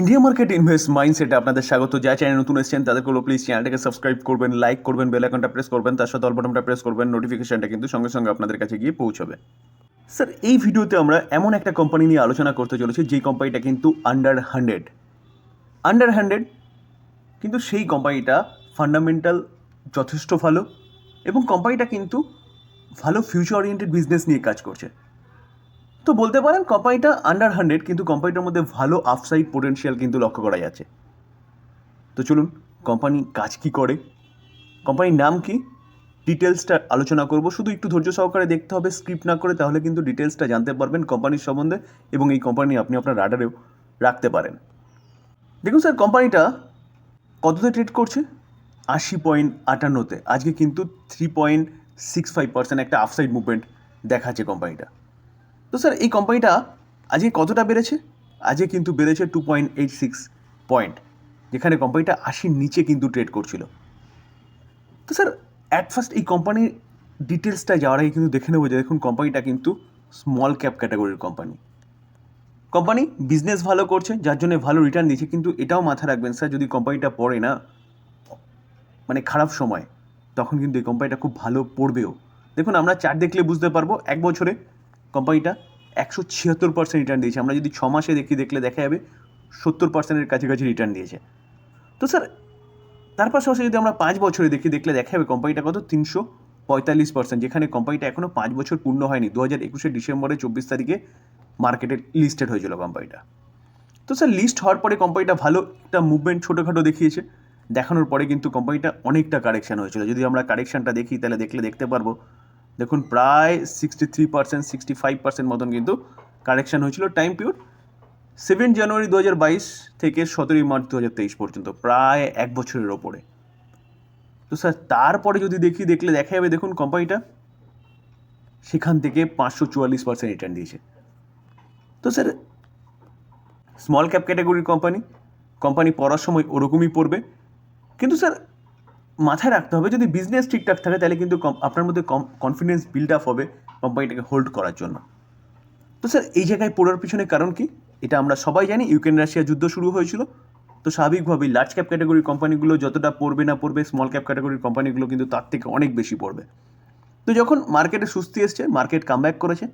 India market invest মাইন্ডসেটে আপনাদের স্বাগত। যা চ্যানেল নতুন এসেছেন তাদের তাদেরকে প্লিজ চ্যানেলটাকে সাবস্ক্রাইব করবেন লাইক করবেন বেল আইকনটা প্রেস করবেন, তার সাথে অল্পটনটা প্রেস করবেন নোটিফিকেশনটা কিন্তু সঙ্গে সঙ্গে আপনাদের কাছে গিয়ে পৌঁছবে। স্যার এই ভিডিওতে আমরা এমন একটা কোম্পানি নিয়ে আলোচনা করতে চলেছি, যেই কোম্পানিটা কিন্তু আন্ডার হান্ড্রেড আন্ডার হান্ড্রেড কিন্তু সেই কোম্পানিটা ফান্ডামেন্টাল যথেষ্ট ভালো এবং কোম্পানিটা কিন্তু ভালো ফিউচার ওরিয়েন্টেড বিজনেস নিয়ে কাজ করছে। তো বলতে পারেন কোম্পানিটা আন্ডার হান্ড্রেড কিন্তু কোম্পানিটার মধ্যে ভালো আফসাইড পোটেনশিয়াল কিন্তু লক্ষ্য করা যাচ্ছে। তো চলুন কোম্পানি কাজ কি করে? কোম্পানির নাম কি? ডিটেলসটা আলোচনা করব। শুধু একটু ধৈর্য সহকারে দেখতে হবে স্ক্রিপ্ট না করে তাহলে কিন্তু ডিটেলসটা জানতে পারবেন কোম্পানির সম্বন্ধে এবং এই কোম্পানি আপনি আপনার রাডারেও রাখতে পারেন। দেখুন স্যার কোম্পানিটা কততে ট্রেড করছে? আশি পয়েন্ট আটান্নতে। আজকে কিন্তু three point six five percent একটা আফসাইড মুভমেন্ট দেখাচ্ছে কোম্পানিটা তো স্যার, এই কোম্পানিটা আজকে কতটা বেড়েছে? আজকে কিন্তু বেড়েছে two point eight six point যেখানে কোম্পানিটা আশির নিচে কিন্তু ট্রেড করছিল। তো স্যার অ্যাট ফার্স্ট এই কোম্পানির ডিটেলসটা যাওয়ার আগে কিন্তু দেখে নেব যে দেখুন কোম্পানিটা কিন্তু স্মল ক্যাপ ক্যাটাগরির কোম্পানি কোম্পানি বিজনেস ভালো করছে, যার জন্য ভালো রিটার্ন দিচ্ছে, কিন্তু এটাও মাথায় রাখবেন স্যার, যদি কোম্পানিটা পড়ে না মানে খারাপ সময়, তখন কিন্তু এই কোম্পানিটা খুব ভালো পড়বেও। দেখুন, আমরা চার্ট দেখলে বুঝতে পারব, এক বছরে কোম্পানিটা একশো ছিয়াত্তর পার্সেন্ট রিটার্ন দিয়েছে। আমরা যদি ছ মাসে দেখি, দেখলে দেখা যাবে সত্তর পার্সেন্টের কাছাকাছি রিটার্ন দিয়েছে। তো স্যার তার পাশাপাশি যদি আমরা পাঁচ বছরে দেখি, দেখলে দেখা যাবে কোম্পানিটা কত? তিনশো পঁয়তাল্লিশ পার্সেন্ট যেখানে কোম্পানিটা এখনও পাঁচ বছর পূর্ণ হয়নি। দু হাজার একুশে ডিসেম্বরে চব্বিশ তারিখে মার্কেটে লিস্টেড হয়েছিল কোম্পানিটা। তো স্যার লিস্ট হওয়ার পরে কোম্পানিটা ভালো একটা মুভমেন্ট ছোটোখাটো দেখিয়েছে। দেখানোর পরে কিন্তু কোম্পানিটা অনেকটা কারেকশান হয়েছিল। যদি আমরা কারেকশানটা দেখি, তাহলে দেখলে দেখতে পারব দেখুন প্রায় sixty three percent sixty five percent মতন কিন্তু কারেকশান হয়েছিল টাইম পিরিয়ড সেভেন জানুয়ারি দু হাজার বাইশ থেকে সতেরোই মার্চ দু হাজার তেইশ পর্যন্ত, প্রায় এক বছরের ওপরে। তো স্যার তারপরে যদি দেখি, দেখলে দেখা যাবে দেখুন কোম্পানিটা সেখান থেকে পাঁচশো চুয়াল্লিশ পার্সেন্ট রিটার্ন দিয়েছে। তো স্যার স্মল ক্যাপ ক্যাটাগরির কোম্পানি কোম্পানি পড়ার সময় ওরকমই পড়বে। কিন্তু স্যার মাথায় রাখতে হবে, যদি বিজনেস ঠিকঠাক থাকে, তাহলে কিন্তু কম- আপনার মধ্যে কম কনফিডেন্স বিল্ড আপ হবে কোম্পানিটাকে হোল্ড করার জন্য। তো স্যার এই জায়গায় পড়ার পিছনে কারণ কি? এটা আমরা সবাই জানি ইউক্রেন রাশিয়া যুদ্ধ শুরু হয়েছিল। তো স্বাভাবিকভাবেই লার্জ ক্যাপ ক্যাটাগরির কোম্পানিগুলো যতটা পড়বে না পড়বে স্মল ক্যাপ ক্যাটাগরির কোম্পানিগুলো কিন্তু তার থেকে অনেক বেশি পড়বে। তো যখন মার্কেটে সুস্থি এসছে মার্কেট কামব্যাক করেছে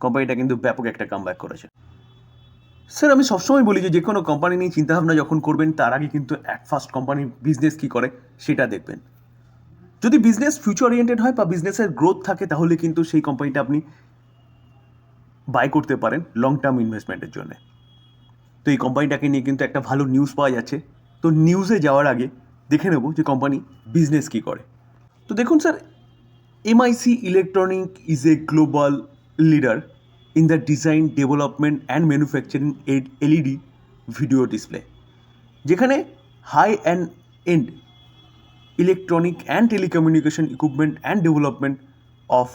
কোম্পানিটা কিন্তু ব্যাপক একটা কামব্যাক করেছে। স্যার আমি সবসময় বলি যে কোনো কোম্পানি নিয়ে চিন্তাভাবনা যখন করবেন, তার আগে কিন্তু এক ফার্স্ট কোম্পানির বিজনেস কী করে, সেটা দেখবেন। যদি বিজনেস ফিউচার ওরিয়েন্টেড হয় বা বিজনেসের গ্রোথ থাকে, তাহলে কিন্তু সেই কোম্পানিটা আপনি বাই করতে পারেন লং টার্ম ইনভেস্টমেন্টের জন্য। তো এই কোম্পানিটাকে নিয়ে কিন্তু একটা ভালো নিউজ পাওয়া যাচ্ছে। তো নিউজে যাওয়ার আগে দেখে নেব যে কোম্পানি বিজনেস কী করে। তো দেখুন sir MIC electronic is a global leader in the design development and manufacturing LED video display যেখানে high and end electronic and telecommunication equipment and development of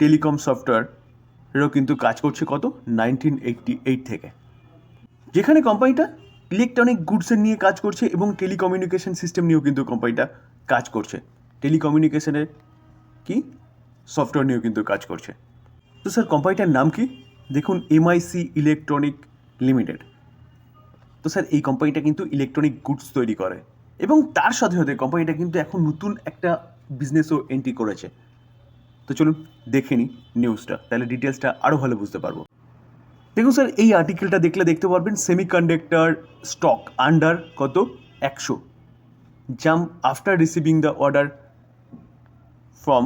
telecom সফটওয়্যারও কিন্তু কাজ করছে কত নাইনটিন এইটটি এইট থেকে যেখানে কোম্পানিটা ইলেকট্রনিক গুডসের নিয়ে কাজ করছে এবং টেলিকমিউনিকেশন সিস্টেম নিয়েও কিন্তু কোম্পানিটা কাজ করছে। টেলিকমিউনিকেশনের কি? সফটওয়্যার নিয়েও কিন্তু কাজ করছে। তো স্যার কোম্পানিটার নাম কি? দেখুন এমআইসি ইলেকট্রনিক লিমিটেড তো স্যার, এই কোম্পানিটা কিন্তু ইলেকট্রনিক গুডস তৈরি করে। এবং তার সাথে সাথে কোম্পানিটা কিন্তু এখন নতুন একটা বিজনেসও এন্ট্রি করেছে। তো চলুন দেখে নিই নিউজটা তাহলে ডিটেলসটা আরও ভালো বুঝতে পারব। দেখুন স্যার, এই আর্টিকেলটা দেখলে দেখতে পারবেন সেমিকন্ডাক্টর স্টক আন্ডার কত? একশো। Jump after receiving the order from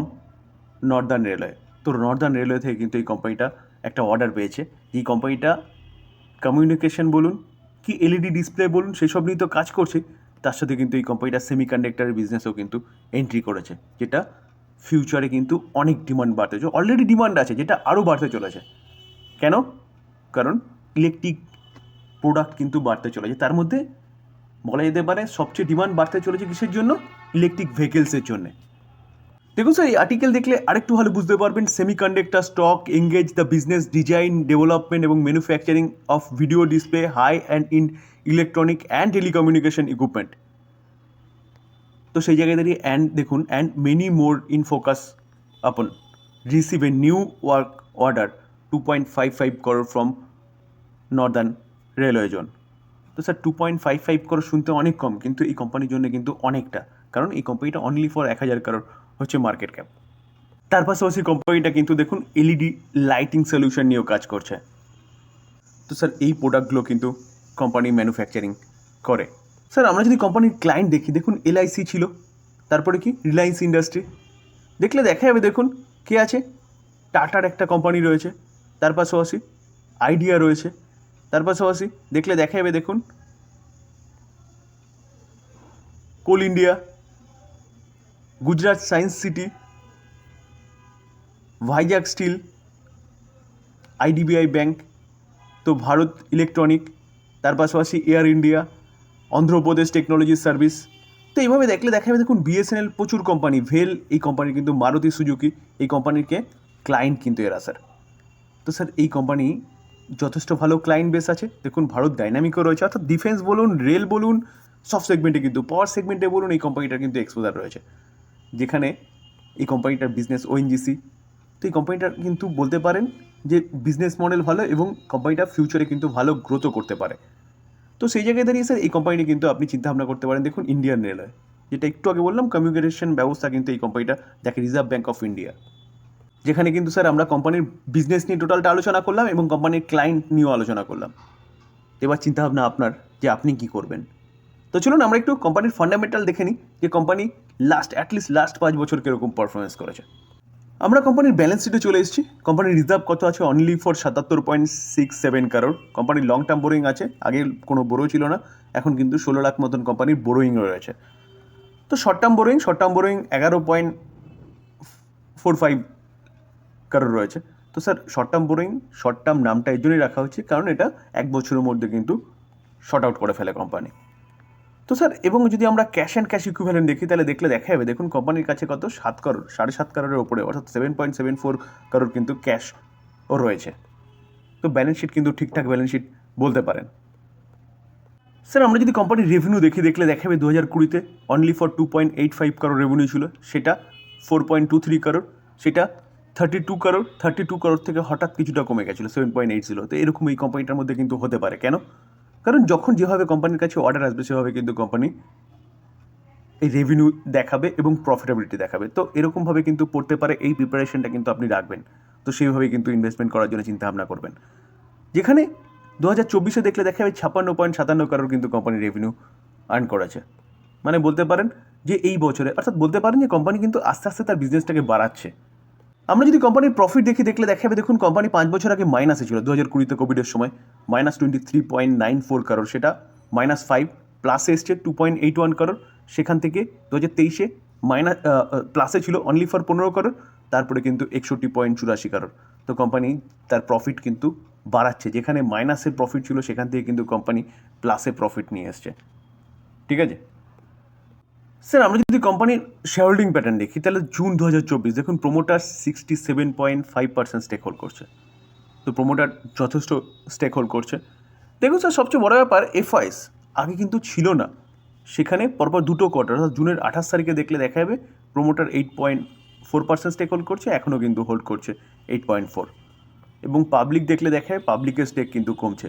northern railway তো নর্দার্ন রেলওয়ে থেকে কিন্তু এই কোম্পানিটা একটা অর্ডার পেয়েছে। এই কোম্পানিটা কমিউনিকেশন বলুন কি এলইডি ডিসপ্লে বলুন, সেসব নিয়ে তো কাজ করছে। তার সাথে কিন্তু এই কোম্পানিটা সেমিকন্ডাক্টরের বিজনেসও কিন্তু এন্ট্রি করেছে, যেটা ফিউচারে কিন্তু অনেক ডিমান্ড বাড়তে চলেছে। অলরেডি ডিমান্ড আছে, যেটা আরও বাড়তে চলেছে। কেন? কারণ ইলেকট্রিক প্রোডাক্ট কিন্তু বাড়তে চলেছে। তার মধ্যে বলা যেতে পারে সবচেয়ে ডিমান্ড বাড়তে চলেছে কিসের জন্য? ইলেকট্রিক ভেহিকেলসের জন্য। দেখুন স্যার এই আর্টিকেল দেখলে আরেকটু ভালো বুঝতে পারবেন semiconductor stock engage the business design development এবং manufacturing of video display high and in electronic and telecommunication equipment তো সেই জায়গায় দাঁড়িয়ে অ্যান্ড দেখুন and many more in focus upon receive a new work order two point five five crore from northern railway zone তো sir two point five five crore শুনতে অনেক কম, কিন্তু এই কোম্পানির জন্য কিন্তু অনেকটা, কারণ এই কোম্পানিটা অনলি ফর এক হাজার করোড় হচ্ছে মার্কেট ক্যাপ তার পাশাপাশি কোম্পানিটা কিন্তু দেখুন এলইডি লাইটিং সলিউশন নিয়েও কাজ করছে। তো স্যার এই প্রোডাক্টগুলো কিন্তু কোম্পানি ম্যানুফ্যাকচারিং করে। স্যার আমরা যদি কোম্পানির ক্লায়েন্ট দেখি, দেখুন এলআইসি ছিল, তারপরে কি? রিলায়েন্স ইন্ডাস্ট্রি দেখলে দেখা যাবে, দেখুন কে আছে? টাটার একটা কোম্পানি রয়েছে, তার পাশাপাশি আইডিয়া রয়েছে, তার পাশাপাশি দেখলে দেখা যাবে, দেখুন coal India Gujarat science city Vizag steel IDBI bank তো ভারত ইলেকট্রনিক তার পাশাপাশি air India Andhra Pradesh technology service তো এইভাবে দেখলে দেখা যাবে দেখুন বিএসএনএল প্রচুর কোম্পানি ভেল এই কোম্পানি কিন্তু মারুতি সুজুকি এই কোম্পানিকে ক্লায়েন্ট কিন্তু এরা স্যার তো স্যার এই কোম্পানি যথেষ্ট ভালো ক্লায়েন্ট বেস আছে। দেখুন ভারত ডাইনামিকও রয়েছে, অর্থাৎ ডিফেন্স বলুন রেল বলুন সব সেগমেন্টে কিন্তু পাওয়ার সেগমেন্টে বলুন, এই কোম্পানিটার কিন্তু এক্সপোজার রয়েছে। যেখানে এই কোম্পানিটার বিজনেস ওএনজিসি তো এই কোম্পানিটার কিন্তু বলতে পারেন যে বিজনেস মডেল ভালো এবং কোম্পানিটা ফিউচারে কিন্তু ভালো গ্রোথও করতে পারে। তো সেই জায়গায় দাঁড়িয়ে স্যার এই কোম্পানিটি কিন্তু আপনি চিন্তাভাবনা করতে পারেন। দেখুন ইন্ডিয়ান রেলওয়ে যেটা একটু আগে বললাম কমিউনিকেশন ব্যবস্থা কিন্তু এই কোম্পানিটা দেখে রিজার্ভ ব্যাঙ্ক অফ ইন্ডিয়া যেখানে কিন্তু স্যার আমরা কোম্পানির বিজনেস নিয়ে টোটালটা আলোচনা করলাম এবং কোম্পানির ক্লায়েন্ট নিয়েও আলোচনা করলাম। এবার চিন্তাভাবনা আপনার যে আপনি কি করবেন? তো চলুন আমরা একটু কোম্পানির ফান্ডামেন্টাল দেখে নিই যে কোম্পানি লাস্ট অ্যাটলিস্ট লাস্ট পাঁচ বছর কীরকম পারফরমেন্স করেছে। আমরা কোম্পানির ব্যালেন্স শিটে চলে এসেছি। কোম্পানির রিজার্ভ কত আছে? অনলি ফর সাতাত্তর পয়েন্ট সিক্স সেভেন কারোর কোম্পানির লং টার্ম বোরিং আছে। আগে কোনো বোরো ছিল না। এখন কিন্তু ষোলো লাখ মতন কোম্পানির বোরোইং রয়েছে। তো short term borrowing short term borrowing এগারো পয়েন্ট ফোর ফাইভ কারোর রয়েছে। তো sir short term borrowing short term নামটা এই জন্যই রাখা হচ্ছে। কারণ এটা এক বছরের মধ্যে কিন্তু শর্ট আউট করে ফেলে কোম্পানি তো স্যার, এবং যদি আমরা ক্যাশ অ্যান্ড ক্যাশ ইকুইভ্যালেন্ট দেখি, তাহলে দেখলে দেখা যাবে, দেখুন কোম্পানির কাছে কত? সাত করোড় সাড়ে সাত করোড়ের ওপরে অর্থাৎ seven point seven four crore কিন্তু ক্যাশ ও রয়েছে। তো ব্যালেন্স শিট কিন্তু ঠিকঠাক ব্যালেন্স শিট বলতে পারেন। স্যার, আমরা যদি কোম্পানির রেভিনিউ দেখি, দেখলে দেখা যাবে দু হাজার কুড়িতে only for two point eight five crore revenue ছিল। সেটা four point two three crore সেটা thirty two crore thirty two crore থেকে হঠাৎ কিছুটা কমে গেছিল সেভেন পয়েন্ট এইট ছিল তো এরকম এই কোম্পানিটার মধ্যে কিন্তু হতে পারে। কেন? কারণ যখন যেভাবে কোম্পানির কাছে অর্ডার আসবে, সেভাবে কিন্তু কোম্পানি এই রেভিনিউ দেখাবে এবং প্রফিটেবিলিটি দেখাবে। তো এরকমভাবে কিন্তু পড়তে পারে, এই প্রিপারেশনটা কিন্তু আপনি রাখবেন। তো সেইভাবে কিন্তু ইনভেস্টমেন্ট করার জন্য চিন্তা ভাবনা করবেন। যেখানে দু হাজার চব্বিশে দেখলে দেখা যাবে ছাপ্পান্ন পয়েন্ট সাতান্ন কারোর কিন্তু কোম্পানি রেভিনিউ আর্ন করেছে। মানে বলতে পারেন যে এই বছরে, অর্থাৎ বলতে পারেন যে কোম্পানি কিন্তু আস্তে আস্তে তার বিজনেসটাকে বাড়াচ্ছে। আমরা যদি কোম্পানির প্রফিট দেখি, দেখলে দেখা যাবে দেখুন কোম্পানি পাঁচ বছর আগে মাইনাসে ছিল দু হাজার কুড়িতে কোভিডের সময়। Minus twenty three point nine four crore সেটা মাইনাস ফাইভ প্লাসে এসছে টু পয়েন্ট এইট ওয়ান কারোর সেখান থেকে দু হাজার তেইশে মাইনাস প্লাসে ছিল অনলি ফর পনেরো কারোর তারপরে কিন্তু একষট্টি পয়েন্ট চুরাশি কারোর তো কোম্পানি তার প্রফিট কিন্তু বাড়াচ্ছে। যেখানে মাইনাসের প্রফিট ছিল, সেখান থেকে কিন্তু কোম্পানি প্লাসে প্রফিট নিয়ে এসছে। ঠিক আছে? স্যার, আমরা যদি কোম্পানির শেয়ার হোল্ডিং প্যাটার্ন দেখি, তাহলে জুন দু হাজার চব্বিশ, দেখুন promoter sixty seven point five percent stake hold করছে। তো প্রোমোটার যথেষ্ট স্টেক হোল্ড করছে। দেখুন স্যার, সবচেয়ে বড় ব্যাপার এফআইএস আগে কিন্তু ছিল না। সেখানে পরপর দুটো কোয়ার্টার অর্থাৎ জুনের আঠাশ তারিখে দেখলে দেখা যাবে promoter eight point four percent stake hold করছে, এখনও কিন্তু হোল্ড করছে এইট পয়েন্ট ফোর এবং পাবলিক দেখলে দেখা যায় পাবলিকের স্টেক কিন্তু কমছে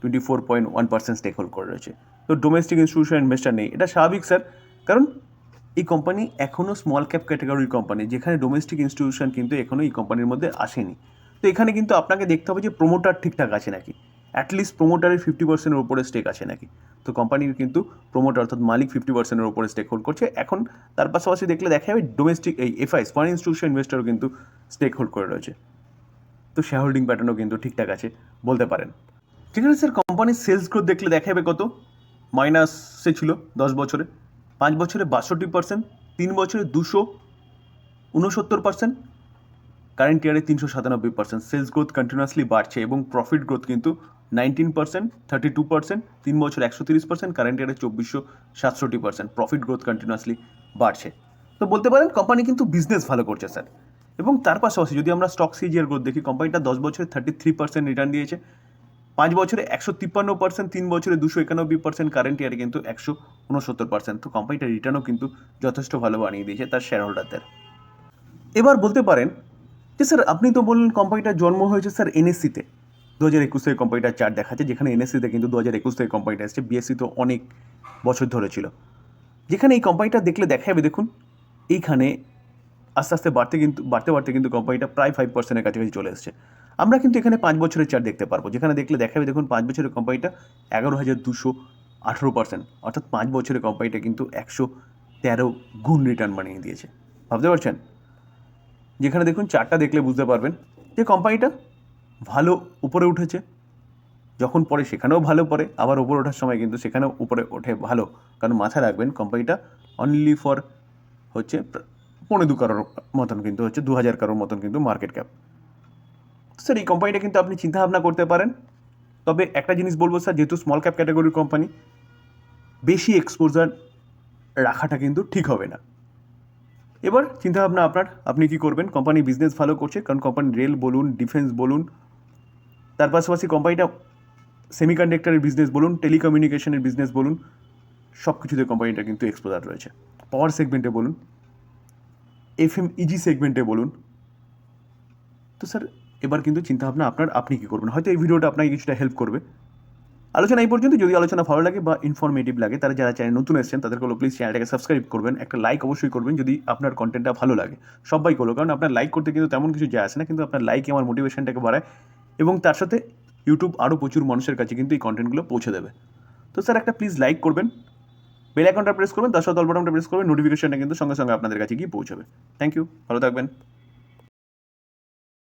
twenty four point one percent stake hold করে রয়েছে। তো ডোমেস্টিক ইনস্টিটিউশন ইনভেস্টার নেই। এটা স্বাভাবিক, স্যার। কারণ এই কোম্পানি এখনও স্মল ক্যাপ ক্যাটাগরির কোম্পানি যেখানে ডোমেস্টিক ইনস্টিটিউশন কিন্তু এখনও এই কোম্পানির মধ্যে আসেনি। তো এখানে কিন্তু আপনাকে দেখতে হবে যে প্রোমোটার ঠিকঠাক আছে নাকি? অ্যাটলিস্ট প্রোমোটারের ফিফটি পার্সেন্টের ওপরে স্টেক আছে নাকি? তো কোম্পানির কিন্তু প্রোমোটার অর্থাৎ মালিক ফিফটি পার্সেন্টের ওপরে স্টেক হোল্ড করছে। এখন তার পাশাপাশি দেখলে দেখা যাবে ডোমেস্টিক এই এফআইস ফরেন ইনস্টিটিউশন ইনভেস্টারও কিন্তু স্টেক হোল্ড করে রয়েছে। তো শেয়ার হোল্ডিং প্যাটার্নও কিন্তু ঠিকঠাক আছে বলতে পারেন। ঠিক আছে স্যার কোম্পানির সেলস গ্রোথ দেখলে দেখা যাবে কত? মাইনাসে ছিল দশ বছরে। পাঁচ বছরে বাষট্টি পার্সেন্ট তিন বছরে দুশো উনসত্তর পার্সেন্ট কারেন্ট ইয়ারে তিনশো সাতানব্বই পার্সেন্ট সেলস গ্রোথ কন্টিনিউয়াসলি বাড়ছে এবং প্রফিট গ্রোথ কিন্তু nineteen percent thirty two percent তিন বছর একশো তিরিশ পার্সেন্ট কারেন্ট ইয়ারে চব্বিশশো সাতষট্টি পার্সেন্ট প্রফিট গ্রোথ কন্টিনিউয়াসলি বাড়ছে। তো বলতে পারেন কোম্পানি কিন্তু বিজনেস ভালো করছে স্যার এবং তার পাশাপাশি যদি আমরা স্টক সিজিয়ার গ্রোথ দেখি কোম্পানিটা দশ বছরে থার্টি থ্রি পার্সেন্ট রিটার্ন দিয়েছে। পাঁচ বছরে একশো তিপ্পান্ন পার্সেন্ট তিন বছরে দুশো একানব্বই পার্সেন্ট কারেন্ট ইয়ারে কিন্তু একশো উনসত্তর পার্সেন্ট তো কোম্পানিটার রিটার্নও কিন্তু যথেষ্ট ভালো বানিয়ে দিয়েছে তার শেয়ার হোল্ডারদের এবার বলতে পারেন যে, স্যার, আপনি তো বললেন কোম্পানিটার জন্ম হয়েছে, স্যার এনএসসিতে দু হাজার একুশ থেকে কোম্পানিটার চার্ট দেখাচ্ছে, যেখানে এনএসসিতে কিন্তু দু হাজার একুশ থেকে কোম্পানিটা এসছে। বিএসসি তো অনেক বছর ধরে ছিল। যেখানে এই কোম্পানিটা দেখলে দেখা যাবে দেখুন, এইখানে আস্তে আস্তে বাড়তে কিন্তু, বাড়তে বাড়তে কিন্তু কোম্পানিটা প্রায় ফাইভ পার্সেন্টের কাছাকাছি চলে এসছে। আমরা কিন্তু এখানে পাঁচ বছরের চার্ট দেখতে পারব। যেখানে দেখলে দেখা যাবে দেখুন পাঁচ বছরের কোম্পানিটা এগারো হাজার দুশো আঠেরো পার্সেন্ট অর্থাৎ পাঁচ বছরের কোম্পানিটা কিন্তু একশো তেরো গুণ রিটার্ন বানিয়ে দিয়েছে। ভাবতে পারছেন? যেখানে দেখুন চারটা দেখলে বুঝতে পারবেন যে কোম্পানিটা ভালো উপরে উঠেছে। যখন পরে সেখানেও ভালো পড়ে, আবার উপরে ওঠার সময় কিন্তু সেখানেও উপরে ওঠে ভালো। কারণ মাথায় রাখবেন কোম্পানিটা অনলি ফর হচ্ছে প্র- পৌনে দু কারোর মতন কিন্তু হচ্ছে, দু হাজার কারোর মতন কিন্তু মার্কেট ক্যাপ স্যার এই কোম্পানিটা কিন্তু আপনি চিন্তা ভাবনা করতে পারেন। তবে একটা জিনিস বলব স্যার যেহেতু স্মল ক্যাপ ক্যাটাগরির কোম্পানি বেশি এক্সপোজার রাখাটা কিন্তু ঠিক হবে না। এবার চিন্তাভাবনা আপনার, আপনি কি করবেন? কোম্পানি বিজনেস ভালো করছে, কারণ কোম্পানি রেল বলুন ডিফেন্স বলুন, তার পাশাপাশি কোম্পানিটা সেমিকন্ডাক্টরের বিজনেস বলুন টেলিকমিউনিকেশনের বিজনেস বলুন সব কিছুতে কোম্পানিটা কিন্তু এক্সপোজার রয়েছে। পাওয়ার সেগমেন্টে বলুন এফ এম ইজি সেগমেন্টে বলুন। তো স্যার এবার কিন্তু চিন্তাভাবনা আপনার, আপনি কী করবেন? হয়তো এই ভিডিওটা আপনাকে কিছুটা হেল্প করবে। আলোচনা এই পর্যন্ত। যদি আলোচনা ভালো লাগে বা ইনফরমেটিভ লাগে, তারা যারা চ্যানেল নতুন এসেছেন, তাদেরকে হলো প্লিজ চ্যানেলটাকে সাবস্ক্রাইব করবেন। একটা লাইক অবশ্যই করবেন যদি আপনার কন্টেন্টটা ভালো লাগে। সবাই করল কারণ আপনার লাইক করতে কিন্তু তেমন কিছু যায় আসে না, কিন্তু আপনার লাইক আমার মোটিভেশনটাকে বাড়ায় এবং তার সাথে ইউটিউব আরও প্রচুর মানুষের কাছে কিন্তু এই কন্টেন্টগুলো পৌঁছে দেবে। তো স্যার একটা প্লিজ লাইক করবেন বেল আইকনটা প্রেস করবেন, তার সাথে বাটনটা প্রেস করবেন নোটিফিকেশনটা কিন্তু সঙ্গে সঙ্গে আপনাদের কাছে গিয়ে পৌঁছাবে। থ্যাংক ইউ ভালো থাকবেন।